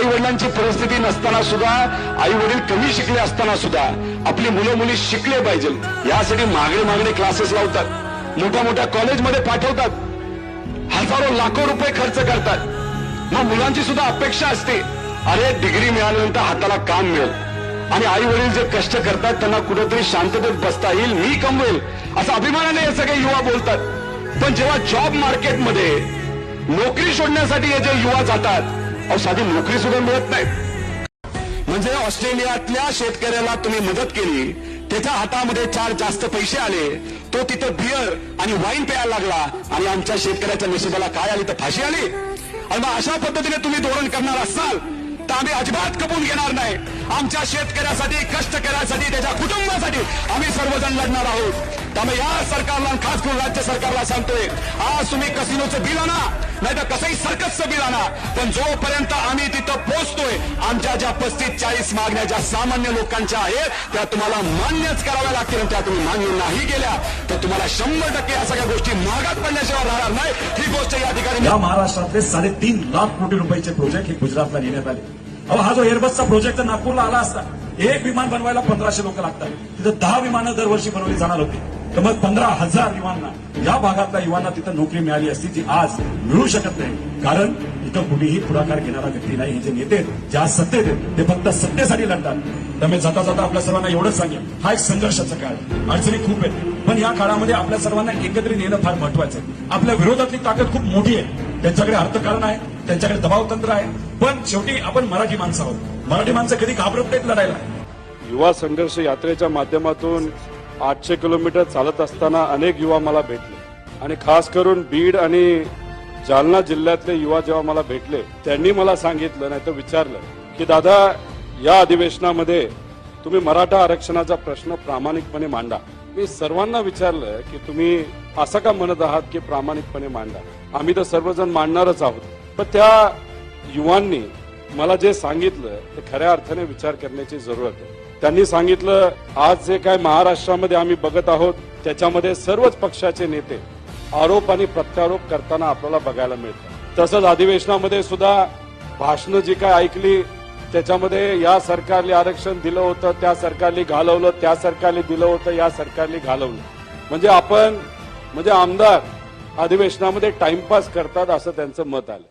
आई वडिलांची परिस्थिती नसताना सुद्धा आई वडील कमी शिकले असताना सुद्धा आपली मुलं मुली शिकले पाहिजे यासाठी मागणे मागणे क्लासेस लावतात. मोठ्या मोठ्या कॉलेजमध्ये पाठवतात. हजारो लाखो रुपये खर्च करतात. मग मुलांची सुद्धा अपेक्षा असते. अरे डिग्री मिळाल्यानंतर हाताला काम मिळेल. आणि आई वडील जे कष्ट करतात त्यांना कुठेतरी शांततेत बसता येईल मी कमवेल. असं अभिमानाने हे सगळे युवा बोलतात. पण जेव्हा जॉब मार्केटमध्ये नोकरी शोधण्यासाठी हे जे युवा जातात अहो साधी नोकरी सुद्धा मिळत नाही. म्हणजे ऑस्ट्रेलियातल्या शेतकऱ्याला तुम्ही मदत केली त्याच्या हातामध्ये चार जास्त पैसे आले तो तिथं बियर आणि वाईन प्यायला लागला आणि आमच्या शेतकऱ्याच्या नशिबाला काय आली तर फाशी आली? आणि मग अशा पद्धतीने तुम्ही धोरण करणार असाल आम्ही अजिबात कबूल घेणार नाही. आमच्या शेतकऱ्यासाठी कष्टकऱ्यासाठी त्याच्या कुटुंबासाठी आम्ही सर्वजण लढणार आहोत. त्यामुळे या सरकारला खास करून राज्य सरकारला सांगतोय आज तुम्ही कसिनोचं बिल आणा नाही तर कसंही सर्कसचं बिल आणा पण जोपर्यंत आम्ही तिथं पोहोचतोय आमच्या ज्या पस्तीस चाळीस मागण्या ज्या सामान्य लोकांच्या आहेत त्या तुम्हाला मान्यच कराव्या लागतील आणि त्या तुम्ही मान्य नाही केल्या तर तुम्हाला शंभर टक्के या सगळ्या गोष्टी मागात पडल्याशिवाय राहणार नाही. ही गोष्ट या ठिकाणी या महाराष्ट्रातले साडेतीन लाख कोटी रुपयाचे प्रोजेक्ट हे गुजरातला नेण्यात आले. अहो हा जो एअरबसचा प्रोजेक्ट तर नागपूरला आला असता एक विमान बनवायला पंधराशे लोक लागतात. तिथं दहा विमानं दरवर्षी बनवली जाणार होती. तर मग पंधरा हजार युवांना या भागातल्या युवांना तिथं नोकरी मिळाली असती जी आज मिळू शकत नाही. कारण इथं कुणीही पुढाकार घेणारा व्यक्ती नाही. हे जे नेते जे आज सत्तेत आहेत ते फक्त सत्तेसाठी लढतात. त्यामुळे जाता जाता आपल्या सर्वांना एवढंच सांगेल हा एक संघर्षाचा काळ आहे. अडचणी खूप आहेत. पण या काळामध्ये आपल्या सर्वांना एकत्रित येणं फार महत्वाचं आहे. आपल्या विरोधातली ताकद खूप मोठी आहे. त्यांच्याकडे अर्थकारण आहे. त्यांच्याकडे दबाव तंत्र आहे. पण शेवटी आपण मराठी माणसं आहोत. मराठी माणसं कधी घाबरत नाहीत लढायला. युवा संघर्ष यात्रेच्या माध्यमातून आठशे किलोमीटर चालत असताना अनेक युवा मला भेटले. आणि खास करून बीड आणि जालना जिल्ह्यातले युवा जेव्हा मला भेटले त्यांनी मला सांगितलं नाही तर विचारलं की दादा या अधिवेशनामध्ये तुम्ही मराठा आरक्षणाचा प्रश्न प्रामाणिकपणे मांडा. मी सर्वांना विचारलं की तुम्ही असं का म्हणत आहात की प्रामाणिकपणे मांडा? आम्ही तर सर्वजण मांडणारच आहोत. पण त्या युवांनी मला जे सांगितलं ते खऱ्या अर्थाने विचार करण्याची जरूरत आहे. त्यांनी सांगितलं आज जे काय महाराष्ट्रामध्ये आम्ही बघत आहोत त्याच्यामध्ये सर्वच पक्षाचे नेते आरोप आणि प्रत्यारोप करताना आपल्याला बघायला मिळतं तसंच अधिवेशनामध्ये सुद्धा भाषणं जी काय ऐकली त्याच्यामध्ये या सरकारने आरक्षण दिलं होतं त्या सरकारने घालवलं त्या सरकारने दिलं होतं या सरकारने घालवलं. म्हणजे आपण म्हणजे आमदार अधिवेशनामध्ये टाइमपास करतात असं त्यांचं मत आलं.